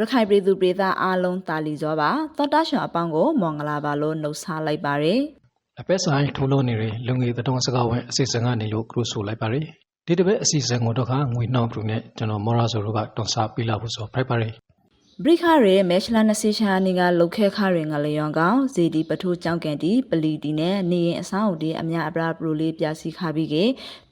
ရခိုင်ပြည်သူပြည်သားအားလုံးတာလီကြောပါသောတာရှင်အပေါင်းကိုမောင်္ဂလာပါလို့နှုတ်ဆက်လိုက်ပါတယ်အပက်ဆိုင်ထိုးလို့နေတဲ့လူငယ်တတော်စကားဝင်အစီအစဉ်ကနေလို့ကရုဆိုလိုက်ပါတယ်ဒီတစ်ပတ်အစီအစဉ်ကိုတော့ကငွေနှောင်းပလူနဲ့ကျွန်တော်မော်ရာဆိုတို့ကတွန်ဆာပြလာဖို့ဆိုဖိုက်ပါတယ် ဘရိခရဲမဲရှလာနစီရှာနီကလုတ်ခဲခရဲငလျောင်ကောင်ဇေဒီပထိုးကြောင်းကန်တီပလီတီနဲ့နေရင်အဆောင်အုပ်တီအများအပြားပရိုလေးပြစီခါပြီးက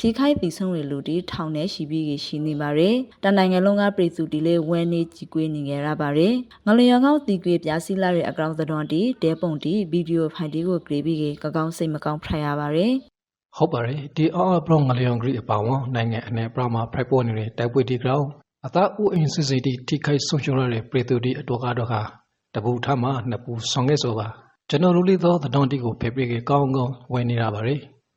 ထိခိုက်ပြီးဆုံးရလူတီထောင်နဲ့ရှိပြီးကရှိနေပါတယ်တနိုင်ငံလုံးကပြည်သူတီလေးဝဲနေကြီးကွေးနေကြရပါတယ်ငလျောင်ကောင်တီကွေပြစီလာတဲ့အကောင့်သတော်တီတဲပုံတီဗီဒီယိုဖိုင်တီကိုကြည့်ပြီးကကောင်းစိတ်မကောင်းဖရရပါတယ်ဟုတ်ပါတယ်ဒီအော်ဘရောင်ငလျောင်ဂရီအပေါင်းနိုင်ငံအနေပရမှာဖိုက်ပေါ်နေတဲ့တိုက်ပွဲဒီကောင် အသာဥအင်းစစ်စစ်တီထိခိုက်ဆုံးရှုံးရတဲ့ပြည်သူတီအတော်ကတော့ကတပူထမနှစ်ပူဆောင်ခဲ့ဆိုပါကျွန်တော်တို့လေးသောတတော်တီကိုဖေပြ K ကောင်းကောင်းဝင်နေတာပါလေ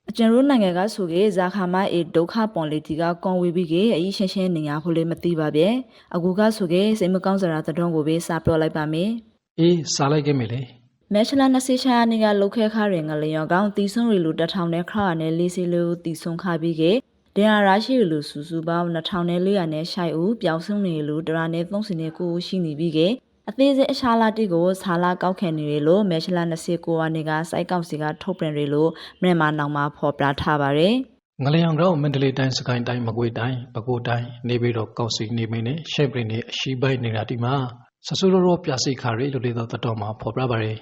အကျဉ်တို့နိုင်ငံကဆိုကေဇာခါမအေဒုက္ခပွန်လီတီကကွန်ဝေပြီးကေအီရှင်းရှင်းနေရဖို့လည်းမသိပါဗျ။အခုကဆိုကေစိတ်မကောင်းစရာသတုံးကိုပဲစပြောလိုက်ပါမယ်အေးစားလိုက်ခဲ့မယ်လေ။မဲရှလာနစီရှာနီကလုတ်ခဲခါရင်ငလျော်ကောင်တီဆွန်ရီလူတထောင်နဲ့ခရနဲ့လေးစီလူတီဆွန်ခါပြီးကေ ဒင်ယာရရှိလူစုစုပေါင်း2400နဲ့ရှိုက်ဦးပျောက်ဆုံးနေလူတရာနဲ့30နဲ့ကိုရှိနေပြီးကေအသေးစိတ်အရှာလာတိကိုဆာလာကောက်ခံနေရလို့မဲရှလာ29ကနေကစိုက်ကောက်စီကထုတ်ပြန်ရလို့မြန်မာနောင်မှာဖော်ပြထားပါတယ်။ငလျောင်တော့မန္တလေးတိုင်းစကိုင်းတိုင်းမကွေးတိုင်းပဲခူးတိုင်းနေပြီးတော့ကောက်စီနေမင်းနဲ့ရှိတ်ပရင်နဲ့အရှိပိုက်နေတာဒီမှာဆဆူရောရောပြစိခါရီလိုလေးတော့တတော်မှာဖော်ပြပါရယ်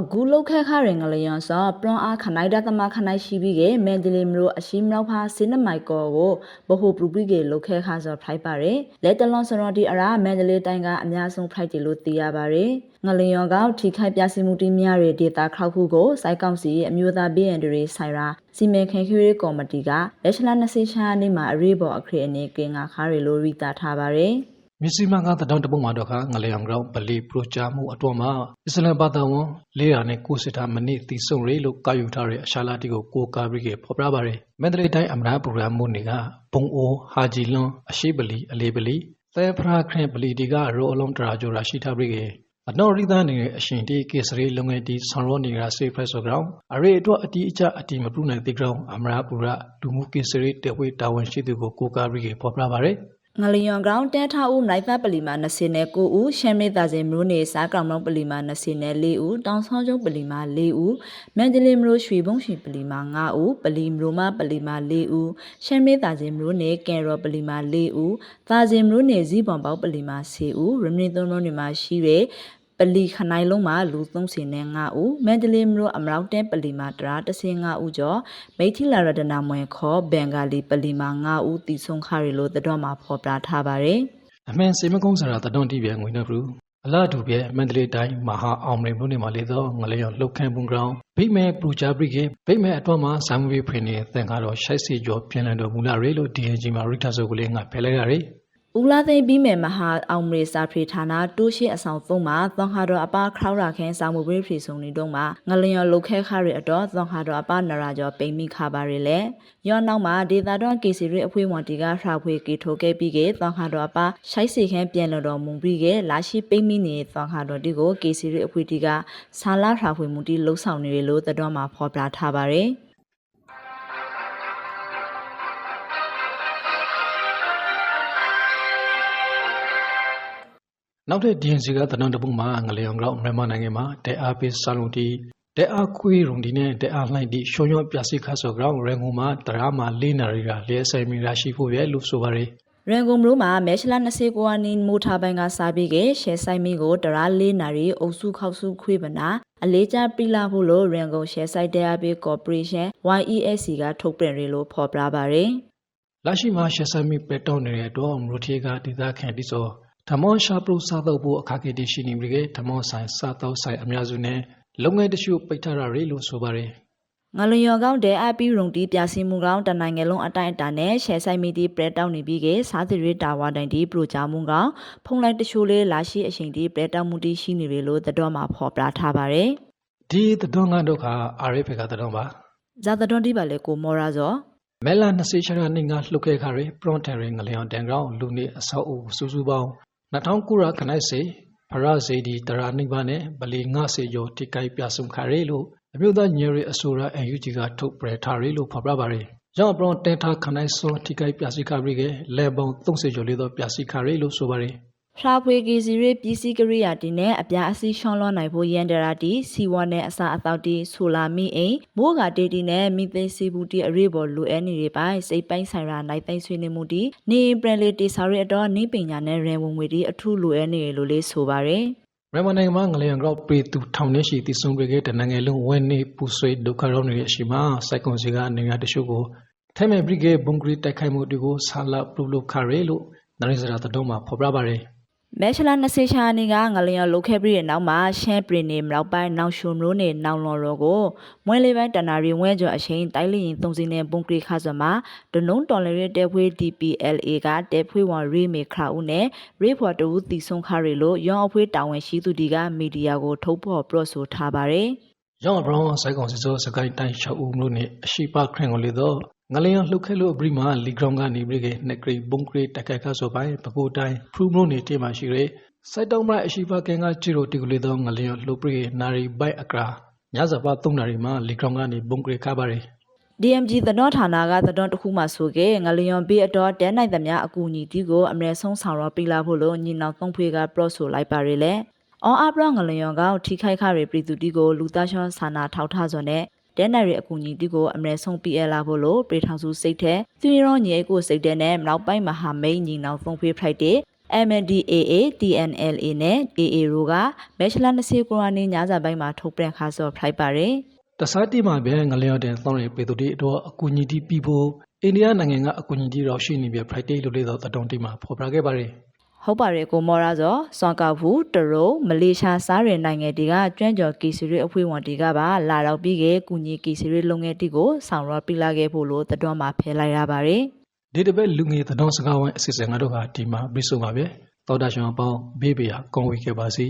အခုလောက်ခက်ခရင်ငလျော်စောပရွန်အားခနိုင်ဒသမခနိုင်ရှိပြီးကမန်ဒလီမရိုအရှိမနောက်ဖာစင်းနမိုက်ကောကိုဘဟုပရူပိကေလောက်ခက်ခါစောဖိုက်ပါရယ်လက်တလွန်စရော်ဒီအရာမန်ဒလီတိုင်းကအများဆုံးဖိုက်တယ်လို့သိရပါရယ်ငလျော်ကထိခိုက်ပြစီမှုတီးများရဲ့ဒေတာခောက်ခုကိုစိုက်ကောက်စီအမျိုးသားဘီအန်ဒရီဆိုင်ရာစီမံခန့်ခွဲရေးကော်မတီကလက်ချလာ20ရှာနေမှာအရေးပေါ်အခရီးအနေကင်ငါခါရီလိုရီတာထားပါရယ် မြစီမကတတော်တပုံမှာတော့ခငလျောင်ကောင်ပလီပရိုချာမှုအတော်မှာအစ္စလမ်ဘာသာဝန်လေးရာနဲ့ကိုစစ်တာမနစ်တီဆုံရီလို့ကာယူထားတဲ့အရှာလာတီကိုကိုကာဘရီကဖော်ပြပါရယ်မန္တလေးတိုင်းအမရာပရိုဂရမ်မှုတွေကဘုံအိုဟာဂျီလွန်အရှိပလီအလေးပလီသဲဖရာခရင်ပလီတီကရောအလုံးတရာဂျိုရာရှိထားပြီးအနော်ရိသားနေတဲ့အရှင်တီကေစရီလုံငယ်တီဆောင်ရောနေတာစေဖရက်ဆိုကောင်အရေးအတွက်အတီးအကျအတီးမပူနိုင်သေးကောင်အမရာပူရလူမှုကေစရီတေဝေတာဝန်ရှိသူကိုကိုကာဘရီကဖော်ပြပါရယ် ငလျော်ကောင်တဲထဦးနိုင်ဖတ်ပလီမာ20နဲ့9ဦးရှမ်းမေသာစင်မလို့နေစားကောင်လုံးပလီမာ20နဲ့4ဦးတောင်ဆောင်ကျုံပလီမာ4ဦးမန္တလေးမလို့ရွှေဘုံရွှေပလီမာ5ဦးပလီမလို့မပလီမာ4ဦးရှမ်းမေသာစင်မလို့နေကင်ရောပလီမာ4ဦးသာစင်မလို့နေဇီပွန်ပေါပလီမာ10ဦးရမင်းသုံးလုံးတွေမှာရှိတဲ့ ပလီခနိုင်လုံးမှာလူ30နဲ့5ဦးမန္တလေးမြို့အမရောက်တဲပလီမာတရာ35ဦးကျော်မိထီလာရတနာမွန်ခေါ်ဘင်္ဂါလီပလီမာ5ဦးတီဆုံခရီလို့တတော်မှာဖော်ပြထားပါတယ်အမှန်စေမကုန်းစရာတတော်တီးပြငွေနှဘူးအလားတူပြမန္တလေးတိုင်းမဟာအောင်မရင်မြို့နယ်မှာလေသောငလျော်လှုပ်ခန့်ပုံကောင်ဗိမဲပလူချာပရိကေဗိမဲအတွက်မှာဇမ်ဝေဖိနေသင်္ကားတော့ရှိုက်စီကျော်ပြန်လည်တော်မူလာရေလို့ DNG မှာရိတာဆိုကလေးငါဖယ်လိုက်ရတယ် ဦးလာသိမ့်ပြီးမယ်မဟာအောင်မရေစာဖရီဌာနတိုးရှိအဆောင်သုံးမှာသောဟာတော်အပခရောက်ရခင်းစာမှုပေးဖရီဆုံနေတော့မှာငလျော်လုတ်ခဲခရအတော့သောဟာတော်အပနရာကျော်ပိမိခပါရလေရောနောက်မှာဒေတာတော့ကေစီရအဖွေးဝန်တီကဖရာဖွေကေထိုးခဲ့ပြီးကသောဟာတော်အပရှိုက်စီခင်းပြန်လတော်မူပြီးကလာရှိပိမိနေသောဟာတော်တီကိုကေစီရအဖွေးတီကဆာလာဖရာဖွေမူတီလှုပ်ဆောင်နေလို့တတော်မှာဖော်ပြထားပါတယ် နောက်တဲ့ DNC ကတနန်တပုမှာငလျောင်ကောင်မြန်မာနိုင်ငံမှာတဲအားပေးစာလုံးတီတဲအားခွေးရုံဒီနဲ့တဲအားလှိုင်းတီရှုံရွံ့ပြစီခါဆိုကောင်ရန်ကုန်မှာတရာမှာလေးနာရီကလျှက်ဆိုင်မီရရှိဖို့ပဲလို့ဆိုပါရယ်ရန်ကုန်မြို့မှာမဲရှလာ29ရက်နေ့မိုထားပိုင်းကစားပြီးကရှယ်ဆိုင်မီကိုတရာလေးနာရီအုပ်စုခောက်စုခွေးပနာအလေးကျပြလာဖို့လို့ရန်ကုန်ရှယ်ဆိုင်တရားပေးကော်ပိုရေးရှင်း YESC ကထုတ်ပြန်ရလို့ဖော်ပြပါရယ်လာရှိမှာရှက်ဆမ်းမိပဲတောင်းနေတဲ့တော့မလို့ထေကဒေသခံတိစော ဓမ္မောရှာပရုစားတော့ဖို့အခါကေတရှိနေပြီကဓမ္မောဆိုင်စားတော့ဆိုင်အများစုနဲ့လုပ်ငန်းတချို့ပိတ်ထားရလို့ဆိုပါရယ်ငလျော်ကောင်းတဲအပီရုံတီပြစီမှုကောင်းတနိုင်ငံလုံးအတိုင်းအတာနဲ့ရှယ်ဆိုင်မီတီပရက်တောက်နေပြီးကစားသရီတာဝါတိုင်တီပရိုဂျာမှုကောင်းဖုံလိုက်တချို့လေးလာရှိအချိန်တီပရက်တောက်မှုတီရှိနေပြီလို့တတော်မှာဖော်ပြထားပါရယ်ဒီတတွန်းကတော့ခါ RF ကတတွန်းပါဇာတတွန်တီပါလေကိုမော်ရာဇောမဲလာ20ချရနေငါလှုပ်ခဲ့ခါရယ်ပရွန်တရင်ငလျောင်တန်ကောင်လူနေအဆောက်အဦစူးစူးပေါင်း 2900ခနိုင်စေဖရစေဒီတရာနိဗ္ဗာန်နဲ့ဗလီငါစေကျော်တိကိုက်ပြဆုံခါရယ်လို့အမျိုးသားညရီအဆိုရာ NUG ကထုတ်ပရထားရယ်လို့ဖော်ပြပါရယ်ကြောင့်ပရွန်တန်ထားခနိုင်စောတိကိုက်ပြစီခါရယ်ကလေပုံ30ကျော်လေးတော့ပြစီခါရယ်လို့ဆိုပါရယ် ဖရာဖွေကီစီရီပြည်စည်းကရိယာတီနဲ့အပြားအစီရှောင်းလွှမ်းနိုင်ဖို့ရန်ဒရာတီစီဝါနဲ့အစာအသောက်တီဆိုလာမီအိမ်မိုးကတေတီနဲ့မိသိစီဘူးတီအရေးပေါ်လူအဲနေတွေပိုင်းစိတ်ပိုင်းဆိုင်ရာနိုင်သိမ့်ဆွေးနေမှုတီနေပရလီတီစာရီအတော်နေပညာနဲ့ရန်ဝင်ငွေတီအထူးလူအဲနေရလို့လေးဆိုပါရယ်မြန်မာနိုင်ငံမှာငလျင်ကြောင့်ပေသူထောင်နှရှိတည်ဆုံခဲ့တဲ့နိုင်ငံလုံးဝင်းနေပူဆွေးဒုက္ခရောက်နေတဲ့အချိန်မှာစိုက်ကွန်စီကနေရာတချို့ကိုထိုင်းမဲ့ဘရိဂေဘုံဂရီတိုက်ခိုက်မှုတွေကိုဆာလာပလူလုခရဲလို့နိုင်စရာတတော်မှာဖော်ပြပါတယ် မဲချလာ20ချာနေကငလျော်လုတ်ခဲ့ပြီးတဲ့နောက်မှာရှမ်းပြည်နယ်မြောက်ပိုင်းနောင်ရှုံမျိုးနယ်နောင်လော်ရောကိုမွဲလေးပိုင်းတနာရီဝဲကျော်အချိန်တိုက်လျင်သုံးစင်းနဲ့ပုံကရိခါစွာမှာဒနုံတော်လရဲတဲဖွေး DPLA ကတဲဖွေးဝန်ရီမေခရာဦးနဲ့ရေဖော်တူတီဆုံခါရီလို့ရောင်းအဖွေးတာဝန်ရှိသူဒီကမီဒီယာကိုထုတ်ဖော်ပြောဆိုထားပါတယ်ရောင်းဘရောင်းစိုက်ကွန်စီဆိုစကိုင်းတိုင်း6ဦးမျိုးနဲ့အရှိပါခရင်ကိုလေတော့ ငလျင်လှုပ်ခဲလို့အဘရိမာလီဂရောင်းကနေဘရိဂေနှစ်ဂရီဘုံဂရီတိုက်ခိုက်ခါဆိုပိုင်းပကူတိုင်းဖရူးမျိုးနဲ့တေးမှရှိတဲ့စိုက်တောင်းမအရှိပါကင်ကချီရိုတီကိုလေတော့ငလျင်လှုပ်ပြီးနာရီဘိုက်အကရာညဇပါ3နာရီမှာလီဂရောင်းကနေဘုံဂရီခါပါတယ် DMG သတော်ဌာနကသတော်တစ်ခုမှဆိုခဲ့ငလျော်ပေးအတော်တဲနိုင်သမျှအကူအညီတီကိုအမြဲဆုံးဆောင်ရောပေးလာဖို့လို့ညီနောင်သုံးဖွေးကပရော့ဆိုလိုက်ပါရလေအော်အပရငလျော်ကထိခိုက်ခရပြည်သူတီကိုလူသားရှောဆာနာထောက်ထားစွာနဲ့ တဲနိုင်ရဲ့အကူအညီတီကိုအမြဲဆုံးပေးအပ်လာဖို့လို့ပြည်ထောင်စုစိတ်ထဲသူရောညီကိုစိတ်တဲ့နဲ့နောက်ပိုင်းမဟာမိတ်ညီနောင်သုံးဖွေးဖိုက်တဲ့ MNDAA TNLA နဲ့ AA တို့ကမက်ချလာ20ကိုရနေညစာပိုင်းမှာထုတ်ပြန်ခါစော်ဖိုက်ပါတယ်တစားတိမှာပဲငလျော်တဲ့သောင်းရပေသူတွေတော့အကူအညီတီးပြီးဖို့အိန္ဒိယနိုင်ငံကအကူအညီတီးတော့ရှိနေပြီ Friday လို့လေတော့တတုံးတိမှာဖော်ပြခဲ့ပါတယ် ဟုတ်ပါတယ်ကိုမော်ရာဇော်စွန်ကောက်ဖူတရုံမလေးရှားစားရနိုင်ငံတွေကကျွမ်းကျော်ကီစီရီအဖွဲ့ဝင်တွေကပါလာတော့ပြီးခဲ့ကုညီကီစီရီလုံငယ်တီကိုဆောင်ရောပြလာခဲ့ဖို့လို့တတော်မှာဖဲလိုက်ရပါတယ်ဒီတစ်ပတ်လူငယ်သတောင်းစကားဝိုင်းအစီအစဉ်ငါတို့ဟာဒီမှာပြီးဆုံးပါပဲတောတာရှင်အပေါင်းဘေးဘေးဟာကောင်းဝေးခဲ့ပါစေ